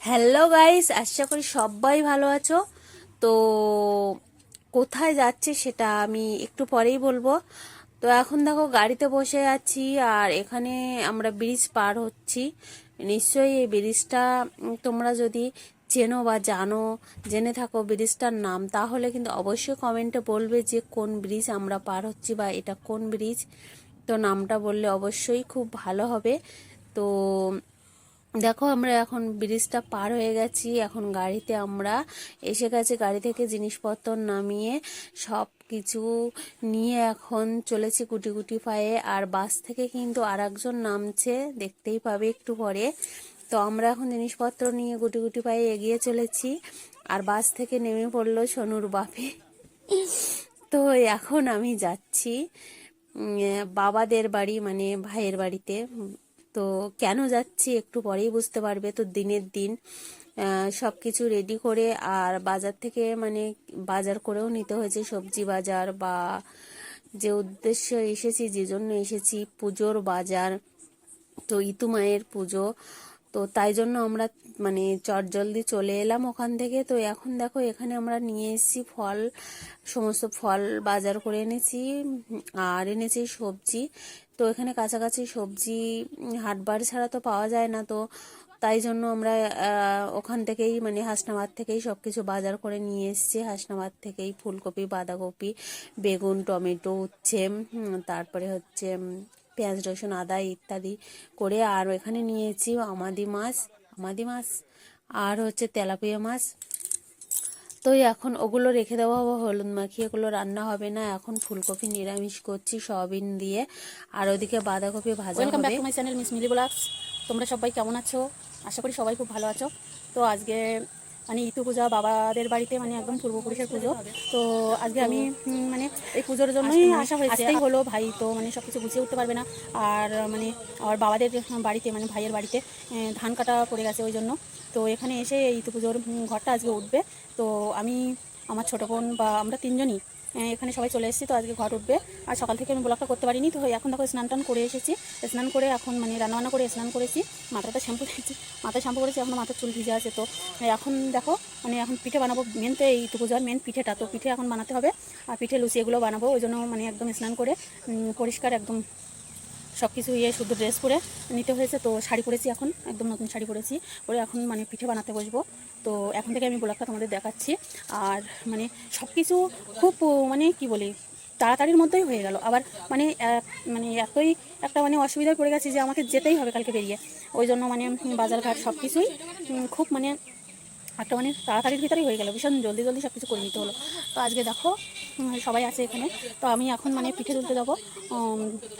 Hello guys আশা করি সবাই ভালো আছো। তো কোথায় যাচ্ছে সেটা আমি একটু পরেই বলব। তো এখন দেখো, গাড়িতে বসে আছি আর এখানে আমরা ব্রিজ পার হচ্ছি। নিশ্চয়ই এই ব্রিজটা তোমরা যদি চেনো বা জানো, জেনে থাকো ব্রিজটার নাম, তাহলে কিন্তু অবশ্যই কমেন্টে বলবে যে কোন ব্রিজ আমরা পার হচ্ছি বা এটা কোন ব্রিজ তো নামটা বললে অবশ্যই খুব ভালো হবে। তো দেখো, আমরা এখন ব্রিজটা পার হয়ে গেছি। এখন গাড়িতে আমরা এসে গেছি গাড়ি থেকে জিনিসপত্র নামিয়ে সব কিছু নিয়ে এখন চলেছি গুটি গুটি পায়ে। আর বাস থেকে কিন্তু আর একজন নামছে, দেখতেই পাবে একটু পরে। তো আমরা এখন জিনিসপত্র নিয়ে গুটি গুটি পায়ে এগিয়ে চলেছি। আর বাস থেকে নেমে পড়ল সোনুর বাপে। তো এখন আমি যাচ্ছি বাবাদের বাড়ি মানে ভাইয়ের বাড়িতে। তো কেন যাচ্ছি একটু পরেই বুঝতে পারবে। তো দিনের দিন সব কিছু রেডি করে আর বাজার থেকে মানে বাজার করেও নিতে হয়েছে সবজি বাজার বা যে উদ্দেশ্য এসেছি যে জন্য এসেছি, পুজোর বাজার। তো ইতু মায়ের পুজো। তো তাই জন্য আমরা মানে চটজলদি চলে এলাম ওখান থেকে। তো এখন দেখো, এখানে আমরা নিয়ে এসেছি ফল, সমস্ত ফল বাজার করে এনেছি, আর এনেছি সবজি। তো এখানে কাছাকাছি সবজি হাটবার ছাড়া তো পাওয়া যায় না, তো তাই জন্য আমরা ওখান থেকেই মানে হাসনাবাদ থেকেই সব কিছু বাজার করে নিয়ে এসেছি। হাসনাবাদ থেকেই ফুলকপি, বাঁধাকপি, বেগুন, টমেটো, উচ্ছে তারপরে হচ্ছে পেঁয়াজ রসুন আদা ইত্যাদি করে আর এখানে নিয়েছি আমাদি মাছ আমাদি মাছ আর হচ্ছে তেলাপিয়া মাছ। তো এখন ওগুলো রেখে দেওয়া হবে হলুদ মাখিয়ে এগুলো রান্না হবে না। এখন ফুলকপি নিরামিষ করছি সয়াবিন দিয়ে। আর ওদিকে বাঁধাকপি ভাজা welcome back to my channel miss Mili vlogs তোমরা সবাই কেমন আছো? আশা করি সবাই খুব ভালো আছো। তো আজকে মানে ইতু পূজা বাবাদের বাড়িতে মানে একদম পূর্বপুরুষের পুজো। তো আজকে আমি মানে এই পুজোর জন্যই আসা হয়েছে। হলো ভাই তো মানে সব কিছু গুছিয়ে উঠতে পারবে না। আর মানে আমার বাবাদের বাড়িতে মানে ভাইয়ের বাড়িতে ধান কাটা পড়ে গেছে ওই জন্য। তো এখানে এসে এই ইতু পুজোর ঘরটা আজকে উঠবে। তো আমি আমার ছোটো বোন বা আমরা তিনজনই এখানে সবাই চলে এসেছি, তো আজকে ঘর উঠবে। আর সকাল থেকে আমি ব্লগটা করতে পারিনি, তো এখন দেখো স্নান টান করে এসেছি। স্নান করে এখন মানে রান্নাবান্না করে স্নান করেছি, মাথাটা শ্যাম্পু করেছি মাথায় শ্যাম্পু করেছি, এখন মাথার চুল ভিজে আছে, তো এখন দেখো মানে এখন পিঠে বানাবো মেন তো এই পুজোর মেন পিঠেটা, তো পিঠে এখন বানাতে হবে। আর পিঠে লুচি এগুলো বানাবো, ওই জন্য মানে একদম স্নান করে পরিষ্কার একদম সব কিছু ইয়ে শুধু ড্রেস পরে নিতে হয়েছে। তো শাড়ি পরেছি এখন, একদম নতুন শাড়ি পরেছি। পরে এখন মানে পিঠে বানাতে বসবো। তো এখন থেকে আমি ব্লগটা তোমাদের দেখাচ্ছি। আর মানে সব কিছু খুব মানে কি বলি, তাড়াতাড়ির মধ্যেই হয়ে গেল। আবার মানে মানে এতই একটা মানে অসুবিধায় পড়ে গেছি যে আমাকে যেতেই হবে কালকে বেরিয়ে। ওই জন্য মানে বাজারঘাট সব কিছুই খুব মানে একটা মানে তাড়াতাড়ির ভিতরেই হয়ে গেল। ভীষণ জলদি জলদি সব কিছু করে নিতে হলো। তো আজকে দেখো সবাই আছে এখানে। তো আমি এখন মানে পিঠে তুলতে যাব।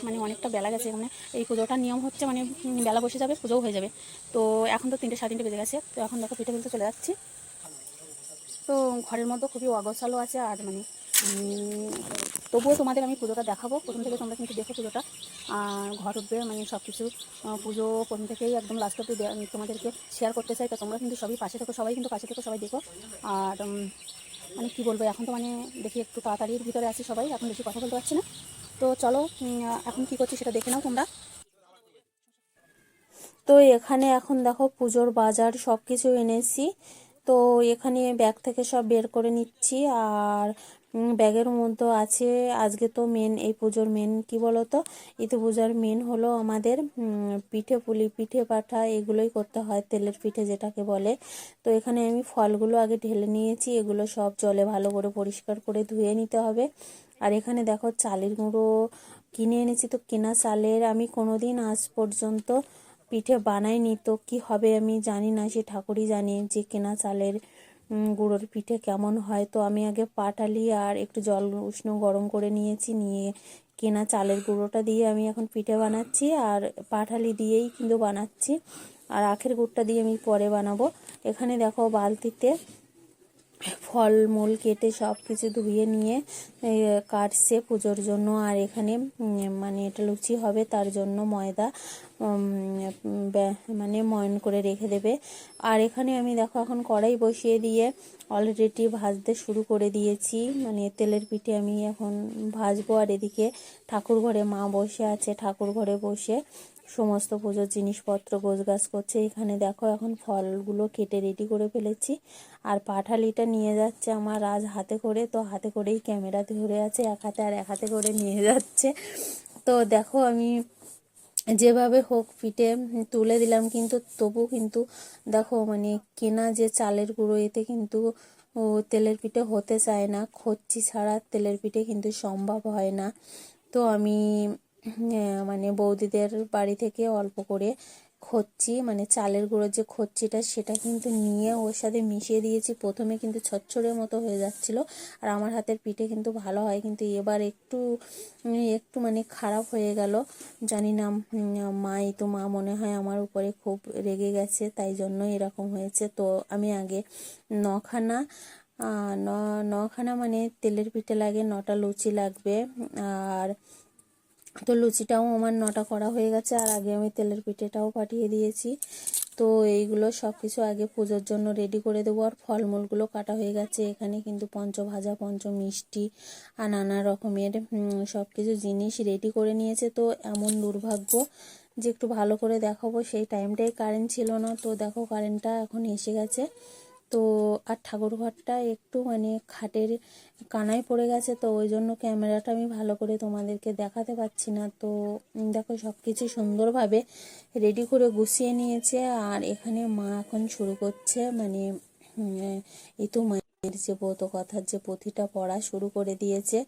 মানে অনেকটা বেলা গেছে এখানে। এই পুজোটার নিয়ম হচ্ছে মানে বেলা বসে যাবে, পুজোও হয়ে যাবে। তো এখন তো তিনটে, সাড়ে তিনটে বেজে গেছে। তো এখন দেখো পিঠে তুলতে চলে যাচ্ছি। তো ঘরের মধ্যে খুবই অগোছালো আছে আর মানে তবুও তোমাদের আমি পুজোটা দেখাবো। প্রথম থেকে তোমরা কিন্তু দেখো পুজোটা। আর ঘর উঠবে মানে সব কিছু পুজো প্রথম থেকেই একদম লাস্ট অব্দি তোমাদেরকে শেয়ার করতে চাই। তো তোমরা কিন্তু সবই পাশে থেকো, সবাই কিন্তু পাশে থেকো, সবাই দেখো। আর মানে কি বলব, এখন তো মানে দেখি একটু তাড়াতাড়ির ভিতরে আছি সবাই, এখন বেশি কথা বলতে পারছি না। তো চলো এখন কি করছি সেটা দেখে নাও তোমরা। তো এখানে এখন দেখো পুজোর বাজার সব কিছু এনেছি। তো এখানে ব্যাগ থেকে সব বের করে নিচ্ছি, আর ব্যাগের মধ্যে আছে, আজকে তো মেন এই পুজোর মেন কি বলতো? ইতু পূজার মেন হলো আমাদের পিঠে পুলি, পিঠে পাঠা, এগুলোই করতে হয়, তেলের পিঠে যেটাকে বলে। তো এখানে আমি ফলগুলো আগে ঢেলে নিয়েছি, এগুলো সব জলে ভালো করে পরিষ্কার করে ধুয়ে নিতে হবে। আর এখানে দেখো চালের গুঁড়ো কিনে এনেছি, তো কেনা চালের আমি কোনো দিন আজ পর্যন্ত পিঠে বানাইনি, তো কি হবে আমি জানি না, সে ঠাকুরই জানে যে কেনা চালের গুঁড়োর পিঠে কেমন হয়? তো আমি আগে পাটালি আর একটু জল উষ্ণ গরম করে নিয়েছি, নিয়ে কেনা চালের গুঁড়োটা দিয়ে আমি এখন পিঠে বানাচ্ছি আর পাটালি দিয়েই কিন্তু বানাচ্ছি। আর আখের গুড়টা দিয়ে আমি পরে বানাবো। এখানে দেখো বালতিতে ফলমূল কেটে সব কিছু ধুয়ে নিয়ে কাটছে পুজোর জন্য। আর এখানে মানে এটা লুচি হবে, তার জন্য ময়দা মানে ময়ন করে রেখে দেবে। আর এখানে আমি দেখো এখন কড়াই বসিয়ে দিয়ে অলরেডি ভাজতে শুরু করে দিয়েছি। মানে তেলের পিঠে আমি এখন ভাজবো। আর এদিকে ঠাকুর ঘরে মা বসে আছে ঠাকুর ঘরে বসে সমস্ত পুজোর জিনিসপত্র, গোছগাছ করছে। এখানে দেখো এখন ফলগুলো কেটে রেডি করে ফেলেছি। আর পাঠালিটা নিয়ে যাচ্ছে আমার আজ হাতে করে। তো হাতে করেই ক্যামেরা ধরে আছে, এক হাতে আর এক হাতে করে নিয়ে যাচ্ছে। তো দেখো আমি যেভাবে হোক পিঠে তুলে দিলাম, কিন্তু তবু কিন্তু দেখো মানে কেনা যে চালের গুঁড়ো, এতে কিন্তু ও তেলের পিঠে হতে চায় না। খচ্চি ছাড়া তেলের পিঠে কিন্তু সম্ভব হয় না। তো আমি মানে বৌদিদের বাড়ি থেকে অল্প করে খচ্চি মানে চালের গুঁড়োর যে খচ্চিটা, সেটা কিন্তু নিয়ে ওর সাথে মিশিয়ে দিয়েছি। প্রথমে কিন্তু ছচ্ছরের মতো হয়ে যাচ্ছিল আর আমার হাতের পিঠে কিন্তু ভালো হয়। কিন্তু এবার একটু একটু মানে খারাপ হয়ে গেল। জানি না মাই তো মা মনে হয় আমার উপরে খুব রেগে গেছে, তাই জন্য এরকম হয়েছে। তো আমি আগে নখানা নখানা মানে তেলের পিঠে লাগে, নটা লুচি লাগবে। আর তো লুচিটাও আমার নটা করা হয়ে গেছে, আর আগে আমি তেলের পিঠেটাও পাঠিয়ে দিয়েছি। তো এইগুলো সব কিছু আগে পুজোর জন্য রেডি করে দেবো, আর ফলমূলগুলো কাটা হয়ে গেছে। এখানে কিন্তু পঞ্চ ভাজা পঞ্চ মিষ্টি আর নানা রকমের সব কিছু জিনিস রেডি করে নিয়েছে। তো এমন দুর্ভাগ্য যে একটু ভালো করে দেখাবো, সেই টাইমটাই কারেন্ট ছিল না। তো দেখো কারেন্টটা এখন এসে গেছে। তো আর ঠাকুর ঘরটা একটু মানে খাটের কানায় পড়ে গেছে, তো ওই জন্য ক্যামেরাটা আমি ভালো করে তোমাদেরকে দেখাতে পারছি না। তো দেখো সব কিছু সুন্দরভাবে রেডি করে গুছিয়ে নিয়েছে, আর এখানে মা এখন শুরু করছে মানে এই তো মায়ের যে ব্রত কথার যে পুঁথিটা পড়া শুরু করে দিয়েছে,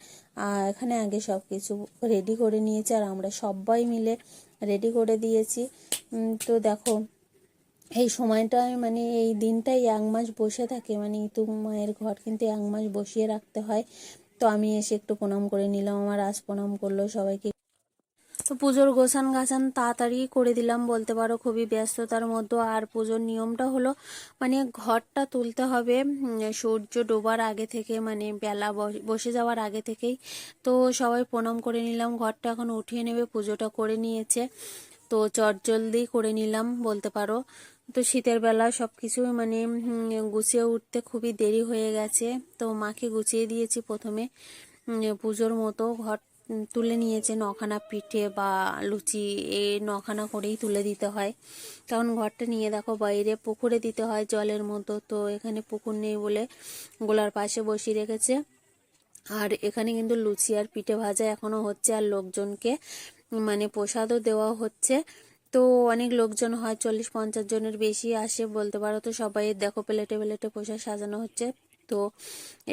আর এখানে আগে সব কিছু রেডি করে নিয়েছে, আর আমরা সবাই মিলে রেডি করে দিয়েছি। তো দেখো এই সময়টায় মানে এই দিনটাই এক মাস বসে থাকে মানে ইতু মায়ের ঘর কিন্তু এক মাস বসিয়ে রাখতে হয়। তো আমি এসে একটু প্রণাম করে নিলাম, আমার আজ প্রণাম করল সবাইকে। তো পুজোর গোছান গাছান তাড়াতাড়ি করে দিলাম, বলতে পারো খুবই ব্যস্ততার মধ্যে। আর পুজোর নিয়মটা হলো মানে ঘরটা তুলতে হবে সূর্য ডোবার আগে থেকে মানে বেলা বসে যাওয়ার আগে থেকেই। তো সবাই প্রণাম করে নিলাম, ঘরটা এখন উঠিয়ে নেবে, পুজোটা করে নিয়েছে। তো চটজলদি করে নিলাম বলতে পারো। তো শীতের বেলা সব কিছু মানে গুছিয়ে উঠতে খুবই দেরি হয়ে গেছে। তো মাকে গুছিয়ে দিয়েছি প্রথমে। পুজোর মতো ঘর তুলে নিয়েছে, নখানা পিঠে বা লুচি, এ নখানা করেই তুলে দিতে হয়। কারণ ঘরটা নিয়ে দেখো বাইরে পুকুরে দিতে হয় জলের মতো। তো এখানে পুকুর নেই বলে গোলার পাশে বসিয়ে রেখেছে। আর এখানে কিন্তু লুচি আর পিঠে ভাজা এখনও হচ্ছে আর লোকজনকে মানে প্রসাদও দেওয়া হচ্ছে। তো অনেক লোকজন হয়, চল্লিশ পঞ্চাশ জনের বেশি আসে বলতে পারো। তো সবাই দেখো প্লেটে প্লেটে প্রসাদ সাজানো হচ্ছে। তো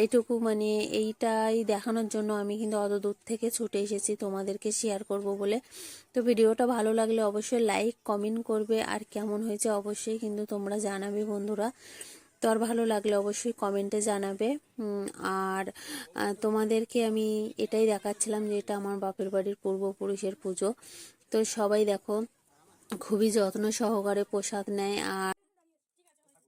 এইটুকু মানে এইটাই দেখানোর জন্য আমি কিন্তু অত দূর থেকে ছুটে এসেছি তোমাদেরকে শেয়ার করব বলে। তো ভিডিওটা ভালো লাগলে অবশ্যই লাইক কমেন্ট করবে। আর কেমন হয়েছে অবশ্যই কিন্তু তোমরা জানাবে বন্ধুরা। তো আর ভালো লাগলে অবশ্যই কমেন্টে জানাবে। আর তোমাদেরকে আমি এটাই দেখাচ্ছিলাম যে এটা আমার বাপের বাড়ির পূর্বপুরুষের পুজো। তো সবাই দেখো, খুবই যত্ন সহকারে প্রসাদ নেয় আর